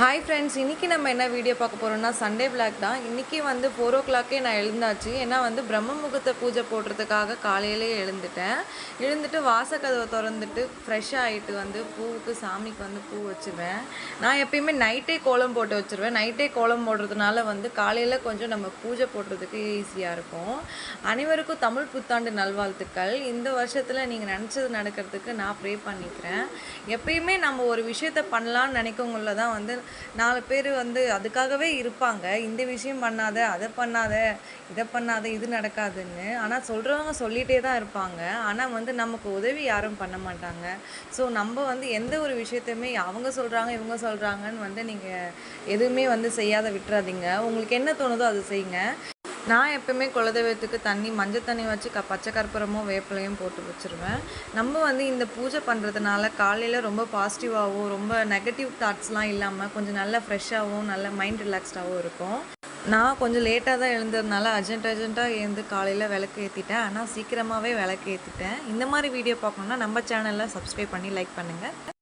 Hi friends இன்றைக்கி நம்ம என்ன வீடியோ பார்க்க போகிறோம்னா சண்டே பிளாக் தான். இன்றைக்கி வந்து ஃபோர் ஓ கிளாக்கே நான் எழுந்தாச்சு. ஏன்னா வந்து பிரம்ம முகூர்த்த பூஜை போடுறதுக்காக காலையிலே எழுந்துட்டேன். எழுந்துட்டு வாசக்கதவை திறந்துட்டு ஃப்ரெஷ்ஷாக ஆகிட்டு வந்து பூவுக்கு சாமிக்கு வந்து பூ வச்சுருவேன். நான் எப்பயுமே நைட்டே கோலம் போட்டு வச்சுருவேன். நைட்டே கோலம் போடுறதுனால வந்து காலையில் கொஞ்சம் நம்ம பூஜை போடுறதுக்கு ஈஸியாக இருக்கும். அனைவருக்கும் தமிழ் புத்தாண்டு நல்வாழ்த்துக்கள். இந்த வருஷத்தில் நீங்கள் நினச்சது நடக்கிறதுக்கு நான் ப்ரே பண்ணிக்கிறேன். எப்பயுமே நம்ம ஒரு விஷயத்த பண்ணலான்னு நினைக்கவங்கள தான் வந்து நாலு பேர் வந்து அதுக்காகவே இருப்பாங்க. இந்த விஷயம் பண்ணாத அதை பண்ணாத இதை பண்ணாத இது நடக்காதுன்னு. ஆனால் சொல்கிறவங்க சொல்லிகிட்டே தான் இருப்பாங்க. ஆனால் வந்து நமக்கு உதவி யாரும் பண்ண மாட்டாங்க. ஸோ நம்ம வந்து எந்த ஒரு விஷயத்தையுமே அவங்க சொல்கிறாங்க இவங்க சொல்கிறாங்கன்னு வந்து நீங்கள் எதுவுமே வந்து செய்யாத விட்டுறாதீங்க. உங்களுக்கு என்ன தோணுதோ அது செய்யுங்க. நான் எப்பவுமே குலதெய்வத்துக்கு தண்ணி மஞ்சள் தண்ணி வச்சு க பச்சை கற்பூரமோ வேப்பிலையும் போட்டு வச்சுருவேன். நம்ம வந்து இந்த பூஜை பண்ணுறதுனால காலையில் ரொம்ப பாசிட்டிவாகவும் ரொம்ப நெகட்டிவ் தாட்ஸ்லாம் இல்லாமல் கொஞ்சம் நல்ல ஃப்ரெஷ்ஷாகவும் நல்ல மைண்ட் ரிலாக்ஸ்டாகவும் இருக்கும். நான் கொஞ்சம் லேட்டாக தான் எழுந்ததுனால அர்ஜென்ட் அர்ஜென்ட்டாக எழுந்து காலையில் விளக்கு ஏற்றிட்டேன் ஆனால் சீக்கிரமாகவே விளக்கு ஏற்றிட்டேன் இந்த மாதிரி வீடியோ பார்க்கணுன்னா நம்ம சேனலில் சப்ஸ்கிரைப் பண்ணி லைக் பண்ணுங்கள்